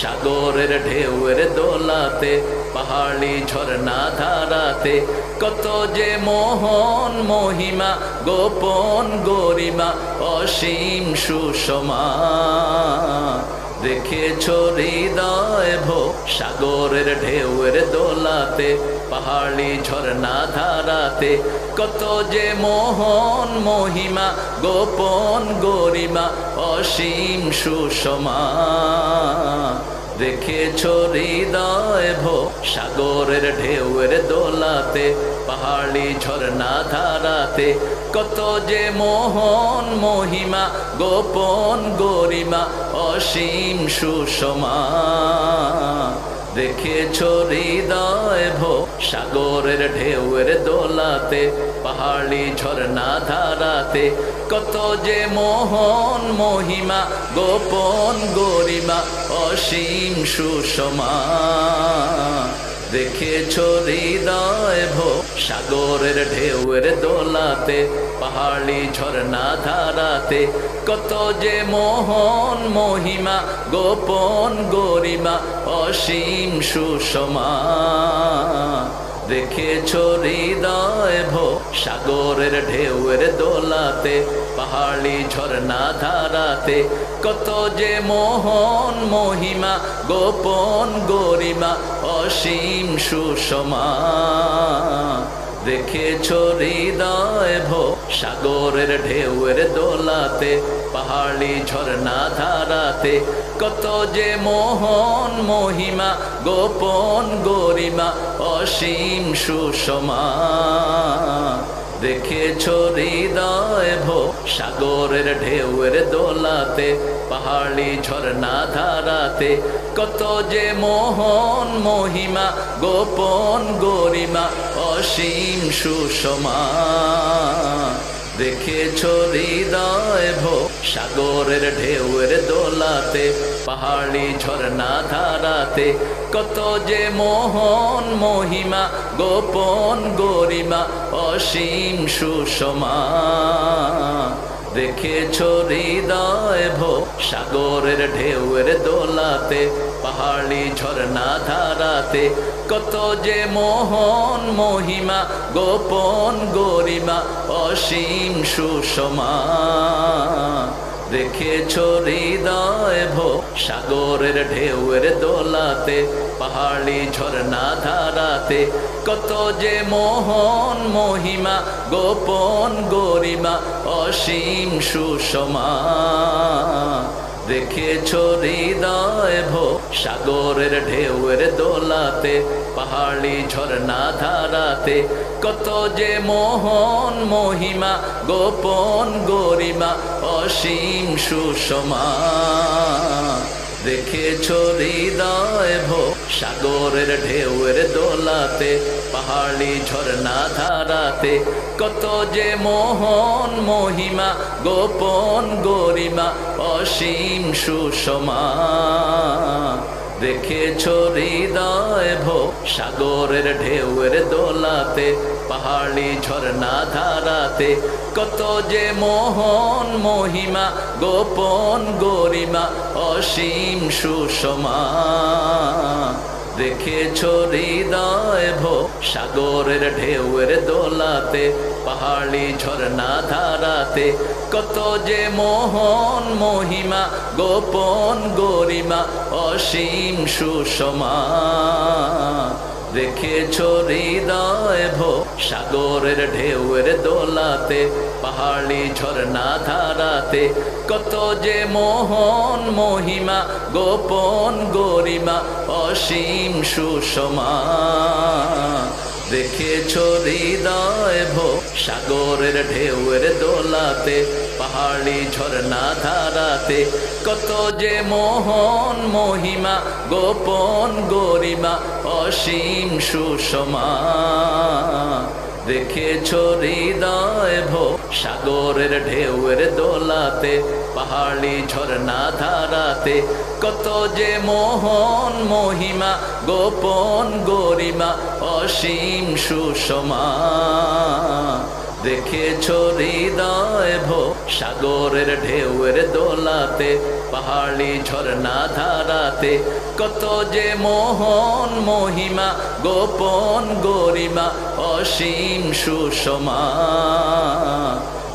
সাগরের ঢেউয়ের দোলাতে পাহাড়ি ঝর্ণা ধারাতে কত যে মোহন মহিমা গোপন গরিমা অসীম সুষমা। দেখেছ হৃদয় ভো সাগরের ঢেউয়ের দোলাতে, পাহাড়ি ঝর্ণা ধারাতে, কত যে মোহন মহিমা, গোপন গরিমা, অসীম সুষমা। দেখেছ হৃদয় ভো, সাগরের ঢেউয়ের দোলাতে, পাহাড়ি ঝর্ণা ধারাতে, কত যে মোহন মহিমা, গোপন গরিমা, অসীম সুষমা। দেখেছ হৃদয় ভো সাগরের ঢেউয়ের দোলাতে, পাহাড়ি ঝর্ণা ধারাতে, কত যে মোহন মহিমা, গোপন গরিমা, অসীম সুষমা। দেখেছ হৃদয় ভো, সাগরের ঢেউয়ের দোলাতে, পাহাড়ি ঝর্ণা ধারাতে, কত যে মোহন মহিমা, গোপন গরিমা, অসীম সুষমা। দেখেছ হৃদয় ভো সাগরের ঢেউয়ের দোলাতে, পাহাড়ি ঝর্ণা ধারাতে, কত যে মোহন মহিমা, গোপন গরিমা, অসীম সুষমা। দেখেছ হৃদয় ভো সাগরের ঢেউয়ের দোলাতে, পাহাড়ি ঝর্ণা ধারাতে, কত যে মোহন মহিমা, গোপন গরিমা অসীম সুষমা। দেখেছ হৃদয় ভো, সাগরের ঢেউয়ের দোলাতে, পাহাড়ি ঝর্ণা ধারাতে। কত যে মোহন মহিমা, গোপন গরিমা, অসীম সুষমা। দেখেছ হৃদয় ভো, সাগরের ঢেউয়ের দোলাতে, পাহাড়ি ঝর্ণা ধারাতে, কত যে মোহন মহিমা, গোপন গরিমা, অসীম সুষমা। দেখেছ হৃদয় ভো সাগরের ঢেউয়ের দোলাতে, পাহাড়ি ঝর্ণা ধারাতে, কত যে মোহন মহিমা, গোপন গরিমা, অসীম সুষমা। দেখেছ হৃদয় ভো, সাগরের ঢেউয়ের দোলাতে, পাহাড়ি ঝর্ণা ধারাতে, কত যে মোহন মহিমা, গোপন গরিমা, অসীম সুষমা। দেখেছ হৃদয় ভো, সাগরের ঢেউয়ের দোলাতে, পাহাড়ি ঝর্ণা ধারাতে, কত যে মোহন মহিমা, গোপন গরিমা, অসীম সুষমা। দেখেছ হৃদয় ভো সাগরের ঢেউয়ের দোলাতে, পাহাড়ি ঝর্ণা ধারাতে, কত যে মোহন মহিমা, গোপন গরিমা, অসীম সুষমা। দেখেছ হৃদয় ভো, সাগরের ঢেউয়ের দোলাতে, পাহাড়ি ঝর্ণা ধারাতে, কত যে মোহন মহিমা, গোপন গরিমা, অসীম সুষমা। দেখেছ হৃদয় ভো, সাগরের ঢেউয়ের দোলাতে, পাহাড়ি ঝর্ণা ধারাতে, কত যে মোহন মহিমা, গোপন গরিমা, অসীম সুষমা। দেখেছ হৃদয় ভো, সাগরের ঢেউয়ের দোলাতে, পাহাড়ি ঝর্ণা ধারাতে, কত যে মোহন মহিমা, গোপন গরিমা, অসীম সুষমা। দেখেছ হৃদয় ভো, সাগরের ঢেউয়ের দোলাতে পাহাড়ি ঝর্ণা ধারাতে কত যে মোহন মহিমা, গোপন গরিমা, অসীম সুষমা। দেখেছ হৃদয় ভো, সাগরের ঢেউয়ের দোলাতে, পাহাড়ি ঝর্ণা ধারাতে কত যে মোহন মহিমা, গোপন গরিমা, অসীম সুষমা। দেখেছ হৃদয় ভো সাগরের ঢেউয়ের দোলাতে, পাহাড়ি ঝর্ণা ধারাতে। কত যে মোহন মহিমা, গোপন গরিমা, অসীম সুষমা।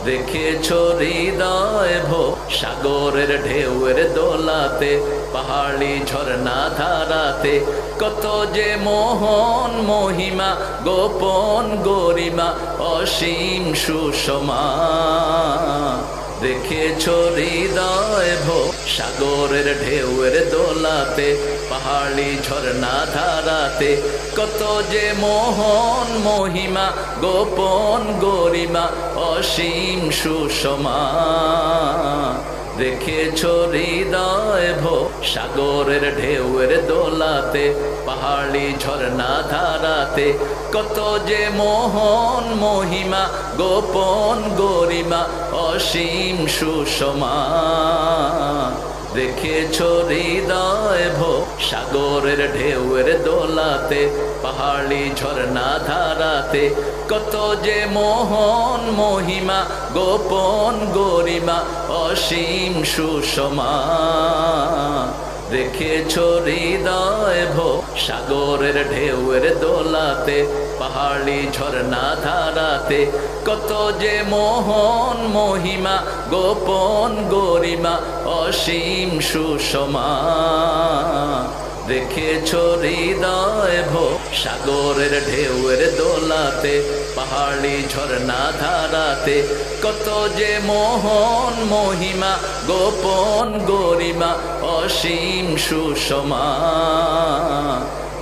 দেখেছ হৃদয় ভো সাগরের ঢেউয়ের দোলাতে, পাহাড়ি ঝর্ণা ধারাতে, কত যে মোহন মহিমা, গোপন গরিমা, অসীম সুষমা। দেখেছ হৃদয় ভো, সাগরের ঢেউয়ের দোলাতে, পাহাড়ি ঝর্ণা ধারাতে, কত যে মোহন মহিমা, গোপন গরিমা অসীম সুষমা। দেখেছ হৃদয় ভো, সাগরের ঢেউয়ের দোলাতে, পাহাড়ি ঝর্ণা ধারাতে। কত যে মোহন মহিমা, গোপন গরিমা, অসীম সুষমা। দেখেছ হৃদয় ভো, সাগরের ঢেউয়ের দোলাতে, পাহাড়ি ঝর্ণা ধারাতে, কত যে মোহন মহিমা, গোপন গরিমা, অসীম সুষমা। দেখেছ হৃদয় ভো, সাগরের ঢেউয়ের দোলাতে, পাহাড়ি ঝর্ণা ধারাতে, কত যে মোহন মহিমা, গোপন গরিমা, অসীম সুষমা। দেখেছ হৃদয় ভো সাগরের ঢেউয়ের দোলাতে পাহাড়ি ঝর্ণা ধারাতে কত যে মোহন মহিমা গোপন গরিমা অসীম সুষমা।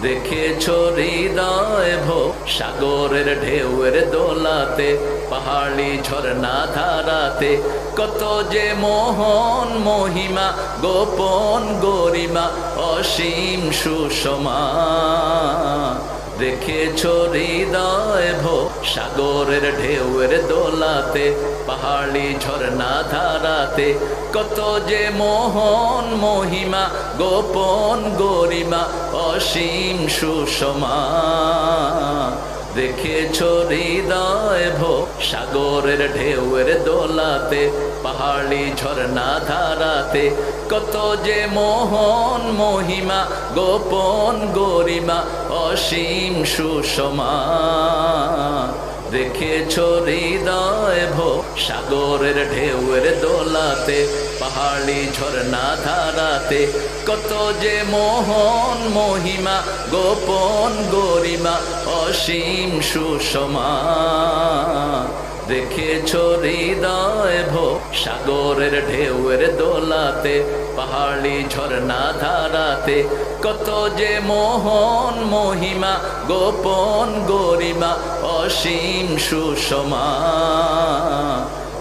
দেখেছ হৃদয় ভো সাগরের ঢেউয়ের দোলাতে, পাহাড়ি ঝর্ণা ধারাতে, কত যে মোহন মহিমা, গোপন গরিমা, অসীম সুষমা। দেখেছ হৃদয় ভো, সাগরের ঢেউয়ের দোলাতে, পাহাড়ি ঝর্ণা ধারাতে, কত যে মোহন মহিমা, গোপন গরিমা, অসীম সুষমা। দেখেছ হৃদয় ভো সাগরের ঢেউয়ের দোলাতে, পাহাড়ি ঝর্ণা ধারাতে, কত যে মোহন মহিমা, গোপন গরিমা, অসীম সুষমা। দেখেছ হৃদয় ভো, সাগরের ঢেউয়ের দোলাতে, পাহাড়ি ঝর্ণা ধারাতে, কত যে মোহন মহিমা, গোপন গরিমা, অসীম সুষমা। দেখেছ হৃদয় ভো, সাগরের ঢেউয়ের দোলাতে, পাহাড়ি ঝর্ণা ধারাতে কত যে মোহন মহিমা, গোপন গরিমা, অসীম সুষমা।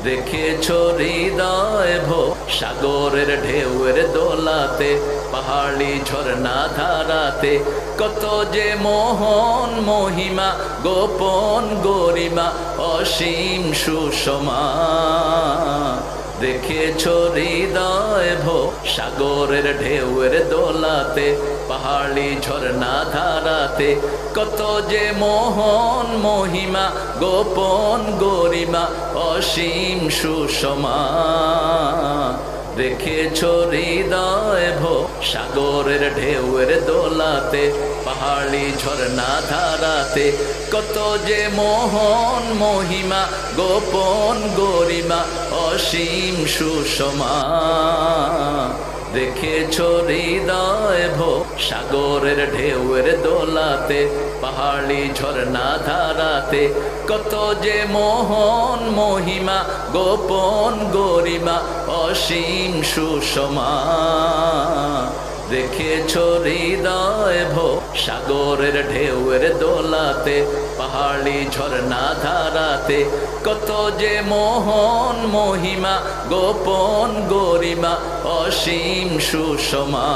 দেখেছ হৃদয় ভো, সাগরের ঢেউয়ের দোলাতে, পাহাড়ি ঝর্ণা ধারাতে। কত যে মোহন মহিমা, গোপন গরিমা, অসীম সুষমা। দেখেছ হৃদয় ভো, সাগরের ঢেউয়ের দোলাতে, পাহাড়ি ঝর্ণা ধারাতে। কত যে মোহন মহিমা, গোপন গরিমা, অসীম সুষমা। দেখেছ হৃদয় ভো সাগরের ঢেউয়ের দোলাতে, পাহাড়ি ঝর্ণা ধারাতে, কত যে মোহন মহিমা, গোপন গরিমা, অসীম সুষমা। দেখেছ হৃদয় ভো সাগরের ঢেউয়ের দোলাতে, পাহাড়ি ঝর্ণা ধারাতে, কত যে মোহন মহিমা, গোপন গরিমা, অসীম সুষমা। দেখেছ হৃদয় ভো, সাগরের ঢেউয়ের দোলাতে, পাহাড়ি ঝর্ণা ধারাতে। কত যে মোহন মহিমা, গোপন গরিমা, অসীম সুষমা।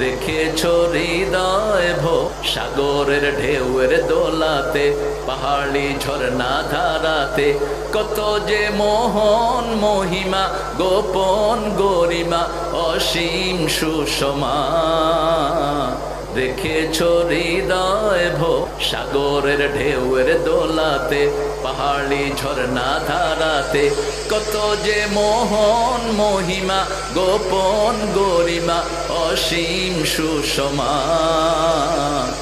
দেখেছ হৃদয় ভো সাগরের ঢেউয়ের দোলাতে, পাহাড়ি ঝর্ণা ধারাতে, কত যে মোহন মহিমা, গোপন গরিমা, অসীম সুষমা। রেখেছ হৃদয় ভো, সাগরের ঢেউয়ের দোলাতে, পাহাড়ি ঝর্ণা ধারাতে, কত যে মোহন মহিমা, গোপন গরিমা, অসীম সুষমা।